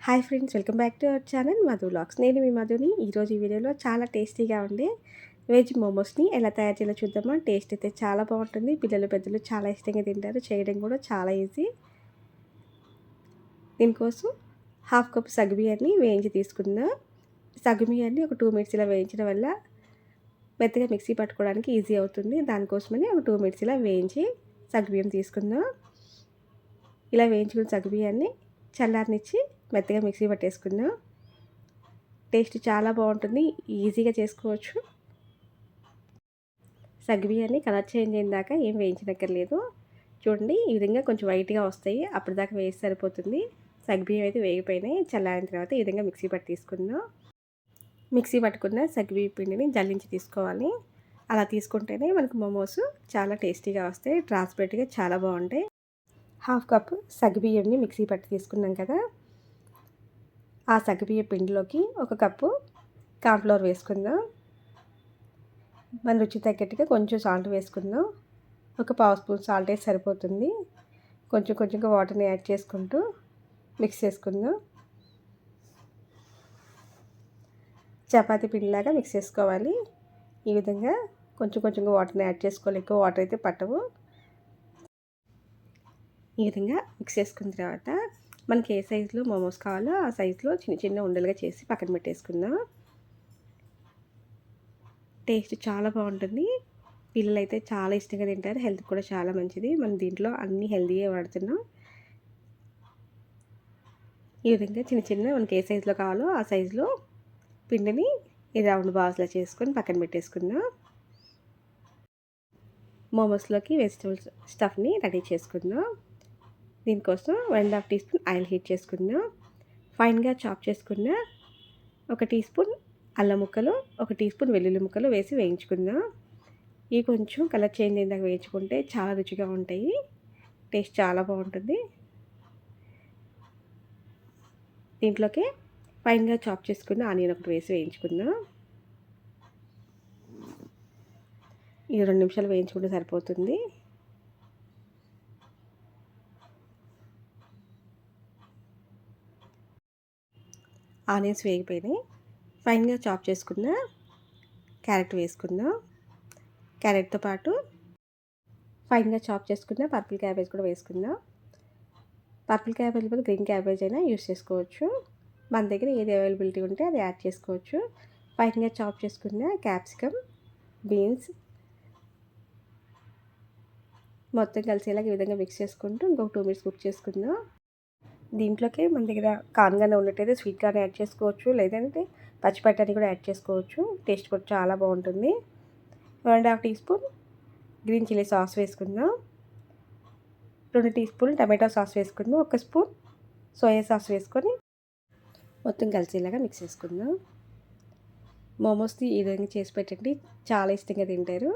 Hi friends welcome back to our channel Madhu blogs నేను మీ మధుని. ఈరోజు ఈ వీడియోలో చాలా టేస్టీగా ఉండే వెజ్ మోమోస్ని ఎలా తయారు చేయాలో చూద్దామా? టేస్ట్ అయితే చాలా బాగుంటుంది. పిల్లలు పెద్దలు చాలా ఇష్టంగా తింటారు. చేయడం కూడా చాలా ఈజీ. దీనికోసం హాఫ్ కప్ సగ్బియ్యాన్ని వేయించి తీసుకుందాం సగ్బియ్యాన్ని ఒక టూ మినిట్స్ ఇలా వేయించడం వల్ల మెత్తగా మిక్సీ పట్టుకోవడానికి ఈజీ అవుతుంది. దానికోసమని ఒక టూ మినిట్స్ ఇలా వేయించి సగ్బియ్యం తీసుకుందాం ఇలా వేయించుకున్న సగ్బియ్యాన్ని చల్లారనిచ్చి మెత్తగా మిక్సీ పట్టేసుకుందాం. టేస్ట్ చాలా బాగుంటుంది. ఈజీగా చేసుకోవచ్చు. సగ్బియ్యాన్ని కలర్ చేంజ్ అయిన దాకా ఏం వేయించనక్కర్లేదు. చూడండి ఈ విధంగా కొంచెం వైట్గా వస్తాయి. అప్పటిదాకా వేసి సరిపోతుంది. సగ్బియ్యం అయితే వేగిపోయినాయి. చల్లారిన తర్వాత ఈ విధంగా మిక్సీ పట్టి తీసుకుందాం. మిక్సీ పట్టుకున్న సగ్బియ్య పిండిని జల్లించి తీసుకోవాలి. అలా తీసుకుంటేనే మనకు మోమోస్ చాలా టేస్టీగా వస్తాయి. ట్రాన్స్పరెంట్గా చాలా బాగుంటాయి. హాఫ్ కప్ సగ్బియ్యంని మిక్సీ పట్టి తీసుకున్నాం కదా. ఆ సగ్గుబియ్య పిండిలోకి ఒక కప్పు కార్న్ఫ్లోర్ వేసుకుందాం. మన రుచి తగ్గట్టుగా కొంచెం సాల్ట్ వేసుకుందాం. ఒక పావు స్పూన్ సాల్ట్ వేసి సరిపోతుంది. కొంచెం కొంచెంగా వాటర్ని యాడ్ చేసుకుంటూ మిక్స్ చేసుకుందాం. చపాతి పిండిలాగా మిక్స్ చేసుకోవాలి. ఈ విధంగా కొంచెం కొంచెంగా వాటర్ని యాడ్ చేసుకోవాలి. ఎక్కువ వాటర్ అయితే పట్టవు. ఈ విధంగా మిక్స్ చేసుకున్న తర్వాత మనకి ఏ సైజులో మోమోస్ కావాలో ఆ సైజులో చిన్న చిన్న ఉండలుగా చేసి పక్కన పెట్టేసుకుందాం. టేస్ట్ చాలా బాగుంటుంది. పిల్లలు అయితే చాలా ఇష్టంగా తింటారు. హెల్త్ కూడా చాలా మంచిది. మనం దీంట్లో అన్ని హెల్తీగా వాడుతున్నాం. ఈ విధంగా చిన్న చిన్న మనకి ఏ సైజులో కావాలో ఆ సైజులో పిండిని ఈ రౌండ్ బాక్స్లో చేసుకొని పక్కన పెట్టేసుకుందాం. మోమోస్లోకి వెజిటబుల్స్ స్టఫ్ని రెడీ చేసుకుందాం. దీనికోసం one and half teaspoon oil heat చేసుకుందాం ఫైన్గా చాప్ చేసుకున్న ఒక టీ స్పూన్ అల్లం ముక్కలు ఒక టీ స్పూన్ వెల్లుల్లి ముక్కలు వేసి వేయించుకుందాం. ఇవి కొంచెం కలర్ చేంజ్ అయిందాక వేయించుకుంటే చాలా రుచిగా ఉంటాయి. టేస్ట్ చాలా బాగుంటుంది. దీంట్లోకి ఫైన్గా చాప్ చేసుకున్న ఆనియన్ ఒకటి వేసి వేయించుకుందాం. ఇది రెండు నిమిషాలు వేయించుకుంటే సరిపోతుంది. ఆనియన్స్ వేగిపోయినాయి. ఫైన్గా చాప్ చేసుకున్న క్యారెట్ వేసుకుందాం. క్యారెట్తో పాటు ఫైన్గా చాప్ చేసుకున్న పర్పుల్ క్యాబేజ్ కూడా వేసుకుందాం. పర్పుల్ క్యాబేజ్ బదులు గ్రీన్ క్యాబేజ్ అయినా యూస్ చేసుకోవచ్చు. మన దగ్గర ఏది అవైలబిలిటీ ఉంటే అది యాడ్ చేసుకోవచ్చు. ఫైన్గా చాప్ చేసుకున్న క్యాప్సికమ్ బీన్స్ మొత్తం కలిసేలాగా ఈ విధంగా మిక్స్ చేసుకుంటూ ఇంకొక టూ మినిట్స్ కుక్ చేసుకుందాం. దీంట్లోకి మన దగ్గర కాన్గానే ఉన్నట్టయితే స్వీట్ కార్న్ యాడ్ చేసుకోవచ్చు. లేదంటే పచ్చి బఠానీ కూడా యాడ్ చేసుకోవచ్చు. టేస్ట్ కూడా చాలా బాగుంటుంది. One and half teaspoon green chilli sauce వేసుకుందాం. రెండు టీ స్పూన్ టమాటో సాస్ వేసుకుందాం. ఒక స్పూన్ సోయా సాస్ వేసుకొని మొత్తం కలిసేలాగా మిక్స్ చేసుకుందాం. మోమోస్ని ఈ విధంగా చేసి పెట్టండి. చాలా ఇష్టంగా తింటారు.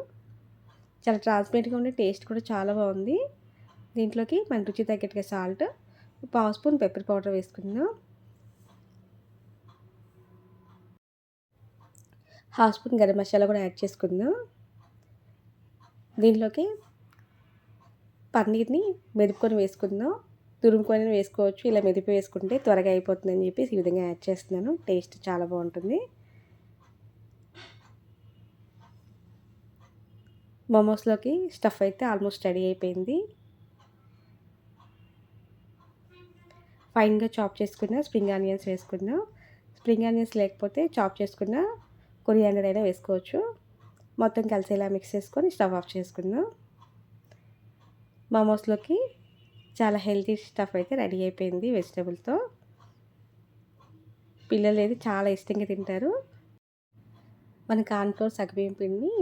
చాలా ట్రాన్స్పరెంట్గా ఉండే టేస్ట్ కూడా చాలా బాగుంది. దీంట్లోకి మన రుచి తగ్గట్టుగా సాల్ట్ పావు స్పూన్ పెప్పర్ పౌడర్ వేసుకుందాం. హాఫ్ స్పూన్ గరం మసాలా కూడా యాడ్ చేసుకుందాం. దీంట్లోకి పన్నీర్ని మెదుపుకొని వేసుకుందాం. తురుముకొని వేసుకోవచ్చు ఇలా మెదిపి వేసుకుంటే త్వరగా అయిపోతుందని చెప్పేసి ఈ విధంగా యాడ్ చేస్తున్నాను. టేస్ట్ చాలా బాగుంటుంది. మోమోస్లోకి స్టఫ్ అయితే ఆల్మోస్ట్ రెడీ అయిపోయింది. ఫైన్గా చాప్ చేసుకున్న స్ప్రింగ్ ఆనియన్స్ వేసుకుందాం స్ప్రింగ్ ఆనియన్స్ లేకపోతే చాప్ చేసుకున్న కొరియాండర్ అయినా వేసుకోవచ్చు. మొత్తం కలిసేలా మిక్స్ చేసుకొని స్టవ్ ఆఫ్ చేసుకుందాం మోమోస్లోకి చాలా హెల్తీ స్టఫ్ అయితే రెడీ అయిపోయింది వెజిటేబుల్తో. పిల్లలు అయితే చాలా ఇష్టంగా తింటారు. మన కార్న్ఫ్లోర్ సగబియ్యం పిండిని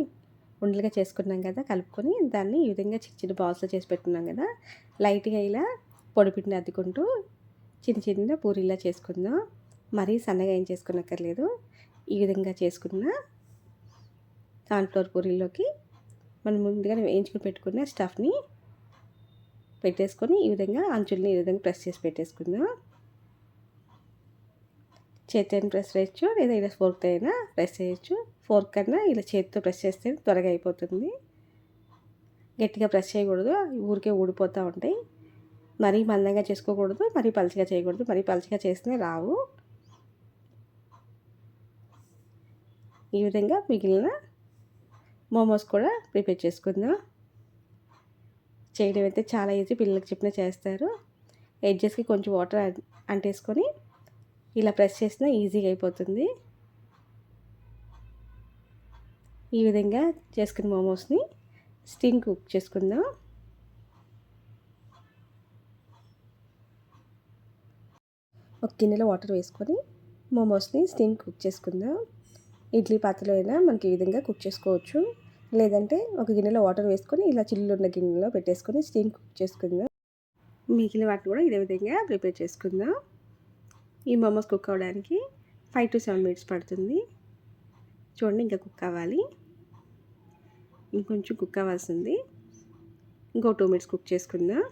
ఉండలుగా చేసుకున్నాం కదా కలుపుకొని దాన్ని ఈ విధంగా చిన్న చిన్న బాల్స్లో చేసి పెట్టుకున్నాం కదా లైట్గా ఇలా పొడిపిండిని అద్దుకుంటూ చిన్న చిన్న పూరీలా చేసుకుందాం మరీ సన్నగా ఏం చేసుకున్నక్కర్లేదు ఈ విధంగా చేసుకున్న కార్న్ఫ్లోర్ పూరీలోకి మనం ముందుగా వేయించుకుని పెట్టుకున్న స్టఫ్ని పెట్టేసుకొని ఈ విధంగా అంచుల్ని ఈ విధంగా ప్రెస్ చేసి పెట్టేసుకుందాం చేతితో ప్రెస్ చేయొచ్చు లేదా ఇలా ఫోర్క్తో అయినా ప్రెస్ చేయొచ్చు. ఫోర్క్ కన్నా ఇలా చేతితో ప్రెస్ చేస్తే త్వరగా అయిపోతుంది. గట్టిగా ప్రెస్ చేయకూడదు ఊరికే ఊడిపోతూ ఉంటాయి. మరీ మందంగా చేసుకోకూడదు మరీ పలుచగా చేయకూడదు మరీ పలుచగా చేస్తే రావు. ఈ విధంగా మిగిలిన మోమోస్ కూడా ప్రిపేర్ చేసుకుందాం. చేయడం అయితే చాలా ఈజీ పిల్లలకి చెప్పిన చేస్తారు. ఎడ్జెస్కి కొంచెం వాటర్ అంటేసుకొని ఇలా ప్రెస్ చేసినా ఈజీగా అయిపోతుంది. ఈ విధంగా చేసుకున్న మోమోస్ని స్టీమ్ కుక్ చేసుకుందాం. ఒక గిన్నెలో వాటర్ వేసుకొని మోమోస్ని స్టీమ్ కుక్ చేసుకుందాం. ఇడ్లీ పాత్రలో అయినా మనకి ఈ విధంగా కుక్ చేసుకోవచ్చు. లేదంటే ఒక గిన్నెలో వాటర్ వేసుకొని ఇలా చిల్లు ఉన్న గిన్నెలో పెట్టేసుకొని స్టీమ్ కుక్ చేసుకుందాం. మిగిలిన వాటిని కూడా ఇదే విధంగా ప్రిపేర్ చేసుకుందాం. ఈ మోమోస్ కుక్ అవ్వడానికి ఫైవ్ టు సెవెన్ మినిట్స్ పడుతుంది. చూడండి ఇంకా కుక్ అవ్వాలి. ఇంకొంచెం కుక్ అవ్వాల్సింది. ఇంకో టూ మినిట్స్ కుక్ చేసుకుందాం.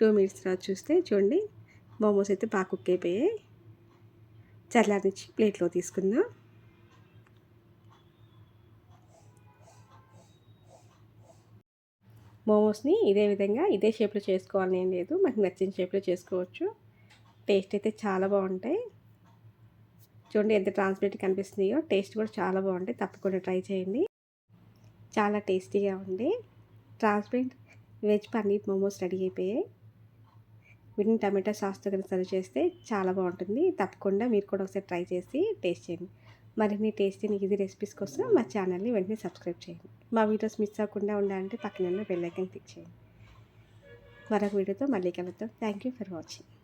టూ మినిట్స్ తర్వాత చూస్తే చూడండి మోమోస్ అయితే బాగా కుక్ అయిపోయాయి. చల్లారించి ప్లేట్లో తీసుకుందాం. మోమోస్ని ఇదే విధంగా ఇదే షేప్లో చేసుకోవాలని ఏం లేదు మనకు నచ్చిన షేప్లో చేసుకోవచ్చు. టేస్ట్ అయితే చాలా బాగుంటాయి. చూడండి ఎంత ట్రాన్స్పరెంట్ కనిపిస్తున్నాయో టేస్ట్ కూడా చాలా బాగుంటాయి. తప్పకుండా ట్రై చేయండి. చాలా టేస్టీగా ఉంది. Transparent veg paneer momos ready అయిపోయాయి. వీటిని టమాటా సాస్తో కనుక సర్వ్ చేస్తే చాలా బాగుంటుంది. తప్పకుండా మీరు కూడా ఒకసారి ట్రై చేసి టేస్ట్ చేయండి. మరిన్ని టేస్టీ ఈజీ రెసిపీస్ కోసం మా ఛానల్ని వెంటనే సబ్స్క్రైబ్ చేయండి. మా వీడియోస్ మిస్ అవ్వకుండా ఉండాలంటే పక్కన బెల్ ఐకన్ క్లిక్ చేయండి. మరొక వీడియోతో మళ్ళీ కలుద్దాం. Thank you for watching.